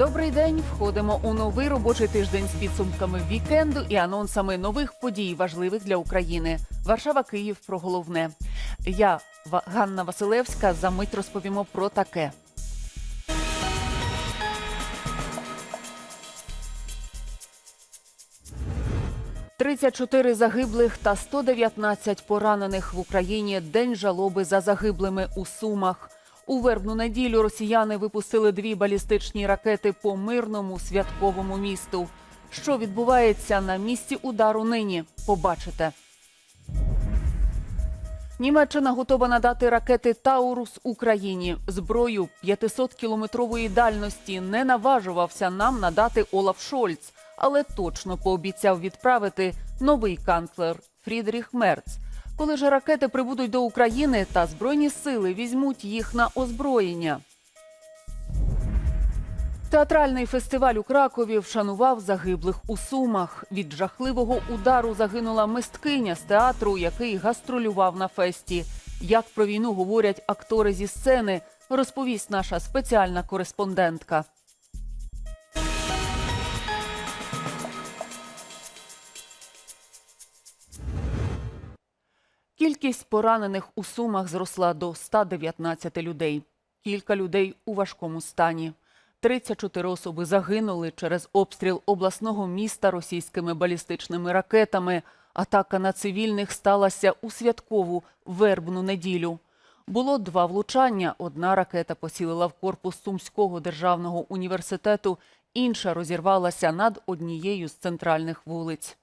Добрий день. Входимо у новий робочий тиждень з підсумками вікенду і анонсами нових подій, важливих для України. Варшава, Київ про головне. Я Ганна Василевська. За мить розповімо про таке. «34 загиблих та 119 поранених в Україні. День жалоби за загиблими у Сумах. У вербну неділю росіяни випустили дві балістичні ракети по мирному святковому місту. Що відбувається на місці удару нині? Побачите. Німеччина готова надати ракети Таурус Україні. Зброю 500-кілометрової дальності не наважувався нам надати Олаф Шольц, але точно пообіцяв відправити новий канцлер Фрідріх Мерц. Коли ж ракети прибудуть до України та збройні сили візьмуть їх на озброєння. Театральний фестиваль у Кракові вшанував загиблих у Сумах. Від жахливого удару загинула мисткиня з театру, який гастролював на фесті. Як про війну говорять актори зі сцени, розповість наша спеціальна кореспондентка. Кількість поранених у Сумах зросла до 119 людей. Кілька людей у важкому стані. 34 особи загинули через обстріл обласного міста російськими балістичними ракетами. Атака на цивільних сталася у святкову вербну неділю. Було два влучання. Одна ракета поцілила в корпус Сумського державного університету, інша розірвалася над однією з центральних вулиць.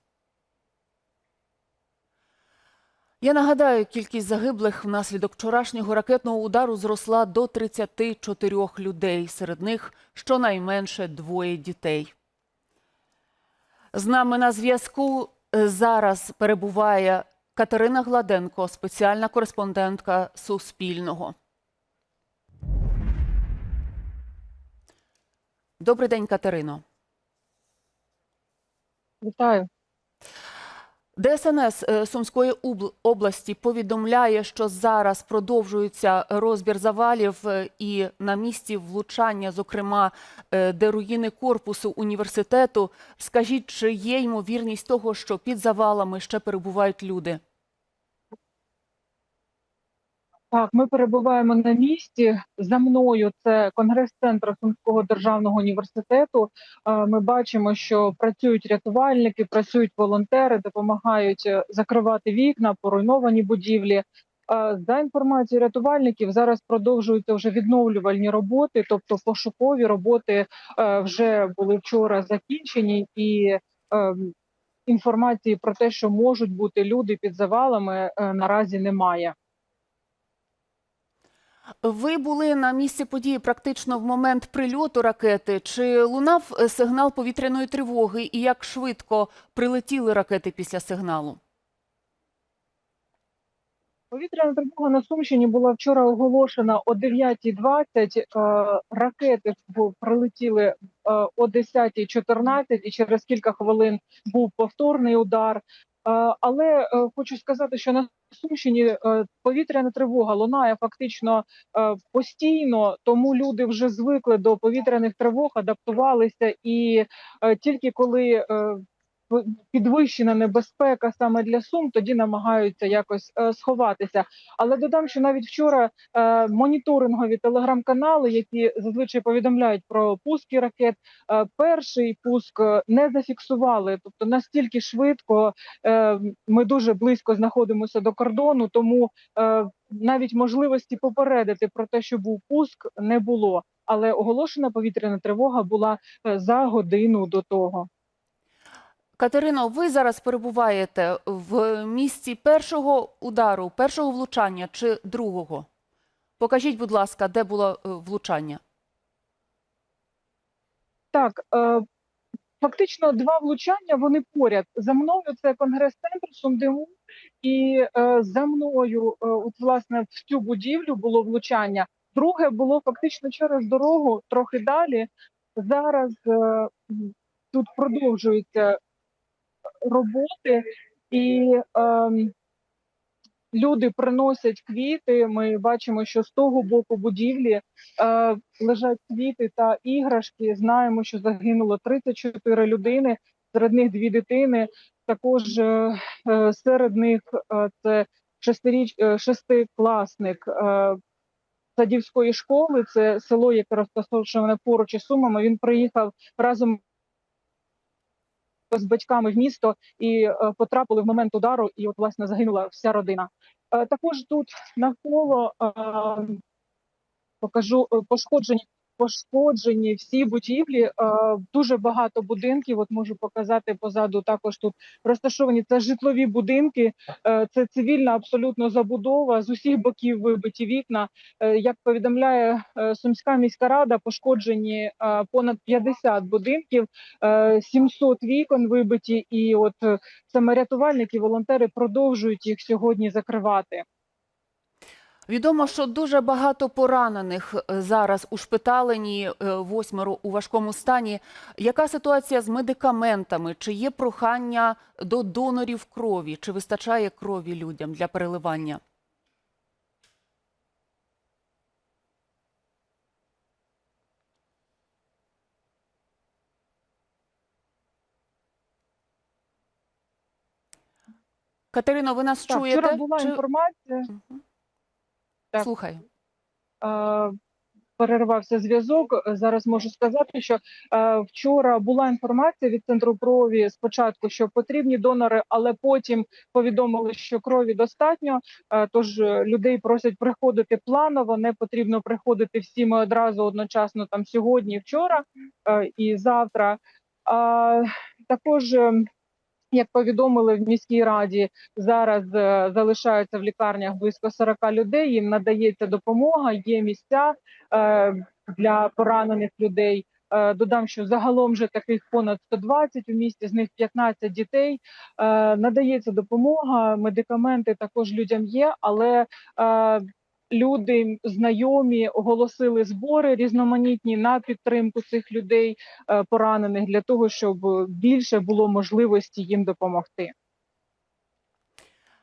Я нагадаю, кількість загиблих внаслідок вчорашнього ракетного удару зросла до 34 людей. Серед них щонайменше двоє дітей. З нами на зв'язку е, зараз перебуває Катерина Гладенко, спеціальна кореспондентка Суспільного. Добрий день, Катерино. Вітаю. ДСНС е, Сумської області повідомляє, що зараз продовжується розбір завалів е, і на місці влучання, зокрема, е, де руїни корпусу університету. Скажіть, чи є ймовірність того, що під завалами ще перебувають люди? Так, ми перебуваємо на місці. За мною це конгрес-центр Сумського державного університету. Е, Ми бачимо, що працюють рятувальники, працюють волонтери, допомагають е, закривати вікна, поруйновані будівлі. Е, За інформацією рятувальників, зараз продовжуються вже відновлювальні роботи, тобто пошукові роботи вже були вчора закінчені, і ем, інформації про те, що можуть бути люди під завалами, наразі немає. Ви були на місці події практично в момент прильоту ракети. Чи лунав е, сигнал повітряної тривоги і як швидко прилетіли ракети після сигналу? Повітряна тривога на Сумщині була вчора оголошена о 9.20. Е, Ракети прилетіли е, о 10.14 і через кілька хвилин був повторний удар. Але хочу сказати, що на Сумщині е, повітряна тривога лунає фактично е, постійно, тому люди вже звикли до повітряних тривог, адаптувалися, і е, тільки коли підвищена небезпека саме для сум, тоді намагаються якось е, сховатися. Але додам, що навіть вчора е, моніторингові телеграм-канали, які зазвичай повідомляють про пуски ракет, е, перший пуск не зафіксували. Тобто настільки швидко ми дуже близько знаходимося до кордону, тому навіть можливості попередити про те, що був пуск, не було. Але оголошена повітряна тривога була за годину до того. Катерино, ви зараз перебуваєте в місці першого удару, першого влучання чи другого? Покажіть, будь ласка, де було е, влучання? Так, е, фактично два влучання вони поряд. За мною це конгрес-центр Сумдиму, і е, за мною, от власне, в цю будівлю було влучання. Друге було фактично через дорогу, трохи далі. Зараз тут продовжуються роботи, і ем, люди приносять квіти. Ми бачимо, що з того боку будівлі е, лежать квіти та іграшки. Знаємо, що загинуло 34 людини, серед них дві дитини. Також е, е, серед них е, це шестиріч, е, шестикласник е, садівської школи. Це село, яке розташоване поруч із Сумами. Він приїхав разом з батьками в місто і е, потрапили в момент удару, і от власне загинула вся родина. Е, також тут навколо е, покажу е, пошкоджені. Пошкоджені всі будівлі, е, дуже багато будинків. От можу показати позаду. Також тут розташовані це житлові будинки, е, це цивільна абсолютно забудова з усіх боків вибиті вікна. Е, як повідомляє Сумська міська рада, пошкоджені понад 50 будинків, е, 700 вікон вибиті, і от саме рятувальники, волонтери продовжують їх сьогодні закривати. Відомо, що дуже багато поранених е, зараз ушпиталені, е, восьмеро у важкому стані. Яка ситуація з медикаментами? Чи є прохання до донорів крові? Чи вистачає крові людям для переливання? Катерино, ви нас Так, чуєте? вчора була Чи- інформація. Так. Слухаю. е, перервався зв'язок. Зараз можу сказати, що е, вчора була інформація від центру крові спочатку, що потрібні донори, але потім повідомили, що крові достатньо. Е, тож е, людей просять приходити планово. Не потрібно приходити всім одразу одночасно там сьогодні, вчора е, і завтра. А також. Як повідомили в міській раді, зараз е, залишаються в лікарнях близько 40 людей. Їм надається допомога, є місця е, для поранених людей. Е, додам, що загалом вже таких понад 120 у місті, з них 15 дітей. Надається допомога, медикаменти також людям є, але люди знайомі оголосили збори різноманітні на підтримку цих людей е, поранених для того, щоб більше було можливості їм допомогти.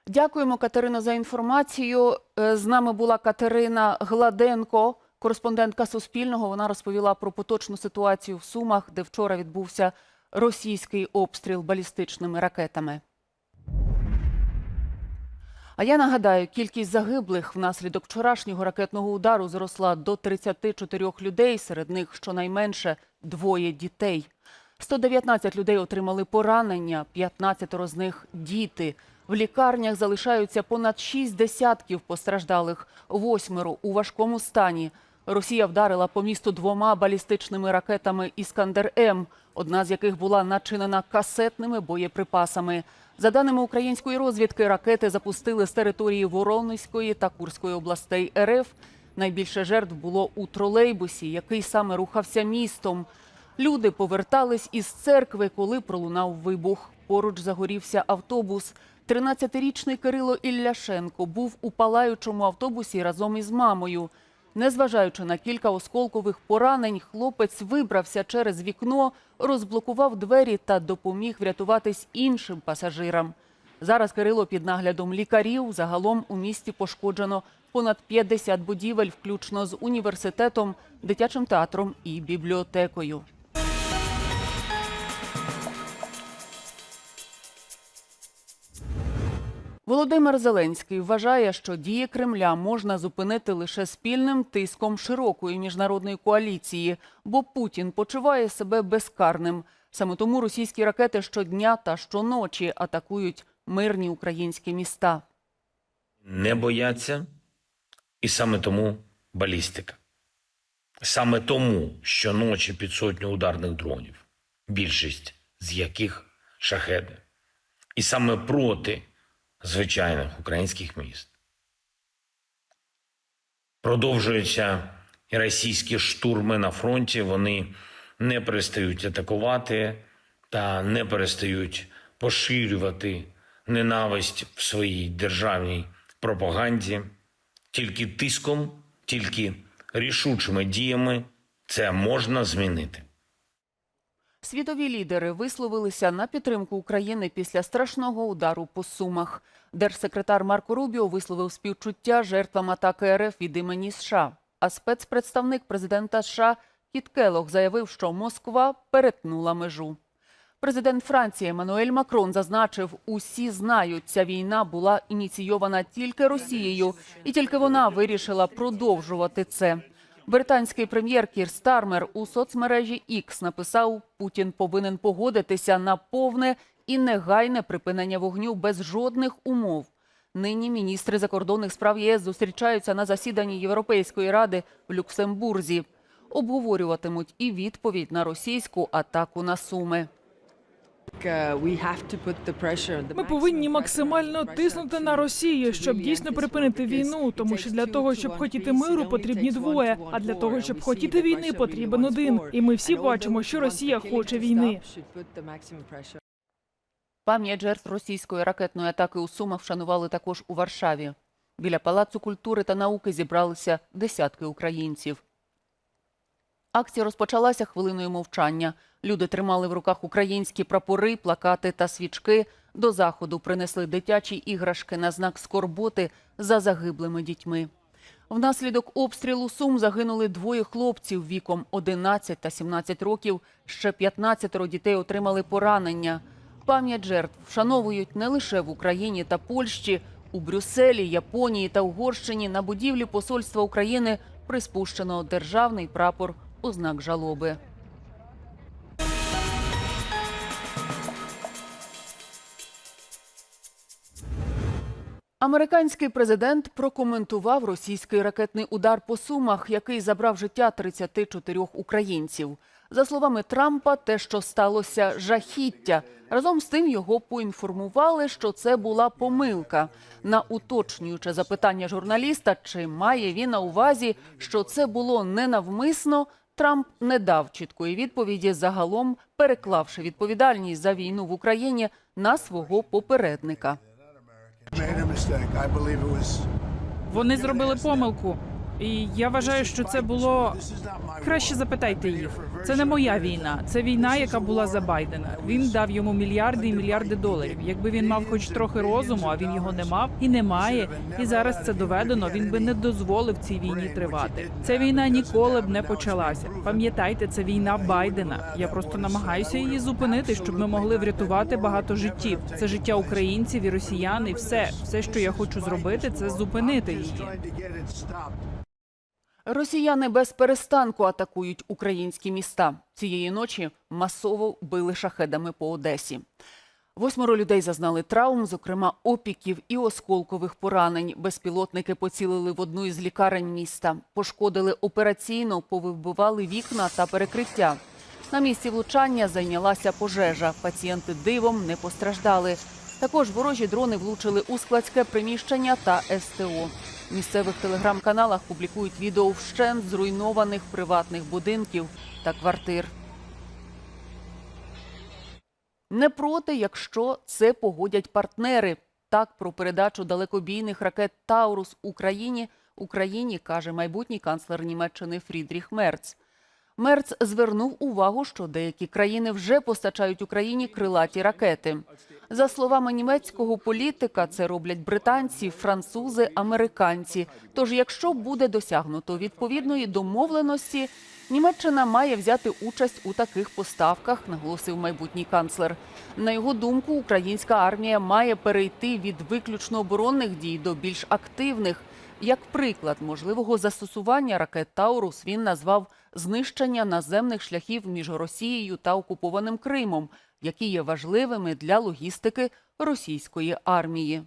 Дякуємо, Катерино, за інформацію. Е, З нами була Катерина Гладенко, кореспондентка Суспільного. Вона розповіла про поточну ситуацію в Сумах, де вчора відбувся російський обстріл балістичними ракетами. А я нагадаю, кількість загиблих внаслідок вчорашнього ракетного удару зросла до 34 людей, серед них щонайменше двоє дітей. 119 людей отримали поранення, 15 з них – діти. В лікарнях залишаються понад 6 десятків постраждалих, восьмеро у важкому стані. Росія вдарила по місту двома балістичними ракетами «Іскандер-М», одна з яких була начинена касетними боєприпасами. За даними української розвідки, ракети запустили з території Воронезької та Курської областей РФ. Найбільше жертв було у тролейбусі, який саме рухався містом. Люди повертались із церкви, коли пролунав вибух. Поруч загорівся автобус. 13-річний Кирило Ілляшенко був у палаючому автобусі разом із мамою. Незважаючи на кілька осколкових поранень, хлопець вибрався через вікно, розблокував двері та допоміг врятуватись іншим пасажирам. Зараз Кирило під наглядом лікарів. Загалом у місті пошкоджено понад 50 будівель, включно з університетом, дитячим театром і бібліотекою. Володимир Зеленський вважає, що дії Кремля можна зупинити лише спільним тиском широкої міжнародної коаліції, бо Путін почуває себе безкарним. Саме тому російські ракети щодня та щоночі атакують мирні українські міста. не бояться, і саме тому балістика. Саме тому щоночі під сотню ударних дронів, більшість з яких шахеди. І саме проти звичайних українських міст. Продовжуються і російські штурми на фронті. Вони не перестають атакувати та не перестають поширювати ненависть в своїй державній пропаганді. Тільки тиском, тільки рішучими діями це можна змінити. Світові лідери висловилися на підтримку України після страшного удару по Сумах. Держсекретар Марко Рубіо висловив співчуття жертвам атаки РФ від імені США. А спецпредставник президента США Кіт Келлог заявив, що Москва перетнула межу. Президент Франції Еммануель Макрон зазначив, усі знають, ця війна була ініційована тільки Росією, і тільки вона вирішила продовжувати це. Британський прем'єр Кір Стармер у соцмережі X написав, Путін повинен погодитися на повне і негайне припинення вогню без жодних умов. Нині міністри закордонних справ ЄС зустрічаються на засіданні Європейської ради в Люксембурзі. Обговорюватимуть і відповідь на російську атаку на Суми. Ми повинні максимально тиснути на Росію, щоб дійсно припинити війну. Тому що для того, щоб хотіти миру, потрібні двоє. А для того, щоб хотіти війни, потрібен один. І ми всі бачимо, що Росія хоче війни. Пам'ять жертв російської ракетної атаки у Сумах вшанували також у Варшаві. Біля Палацу культури та науки зібралися десятки українців. Акція розпочалася хвилиною мовчання. Люди тримали в руках українські прапори, плакати та свічки. До заходу принесли дитячі іграшки на знак скорботи за загиблими дітьми. Внаслідок обстрілу Сум загинули двоє хлопців віком 11 та 17 років. Ще 15 дітей отримали поранення. Пам'ять жертв вшановують не лише в Україні та Польщі. У Брюсселі, Японії та Угорщині на будівлі посольства України приспущено державний прапор у знак жалоби. Американський президент прокоментував російський ракетний удар по Сумах, який забрав життя 34 українців. За словами Трампа, те, що сталося, жахіття. Разом з тим його поінформували, що це була помилка. На уточнююче запитання журналіста, чи має він на увазі, що це було ненавмисно, Трамп не дав чіткої відповіді, загалом переклавши відповідальність за війну в Україні на свого попередника. Вони зробили помилку. І я вважаю, що це було краще запитайте їх. Це не моя війна. Це війна, яка була за Байдена. Він дав йому мільярди і мільярди доларів. Якби він мав хоч трохи розуму, а він його не мав і не має. І зараз це доведено. Він би не дозволив цій війні тривати. Ця війна ніколи б не почалася. Пам'ятайте, це війна Байдена. Я просто намагаюся її зупинити, щоб ми могли врятувати багато життів. Це життя українців і росіян. І все, все, що я хочу зробити, це зупинити її. Росіяни без перестанку атакують українські міста. Цієї ночі масово били шахедами по Одесі. Восьмеро людей зазнали травм, зокрема опіків і осколкових поранень. Безпілотники поцілили в одну із лікарень міста, пошкодили операційно, повибивали вікна та перекриття. На місці влучання зайнялася пожежа. Пацієнти дивом не постраждали. Також ворожі дрони влучили у складське приміщення та СТО. Місцевих телеграм-каналах публікують відео вщент зруйнованих приватних будинків та квартир. Не проти, якщо це погодять партнери. Так про передачу далекобійних ракет Таурус Україні Україні каже майбутній канцлер Німеччини Фрідріх Мерц. Мерц звернув увагу, що деякі країни вже постачають Україні крилаті ракети. За словами німецького політика, це роблять британці, французи, американці. Тож, якщо буде досягнуто відповідної домовленості, Німеччина має взяти участь у таких поставках, наголосив майбутній канцлер. На його думку, українська армія має перейти від виключно оборонних дій до більш активних. Як приклад можливого застосування ракет Таурус він назвав знищення наземних шляхів між Росією та окупованим Кримом, які є важливими для логістики російської армії.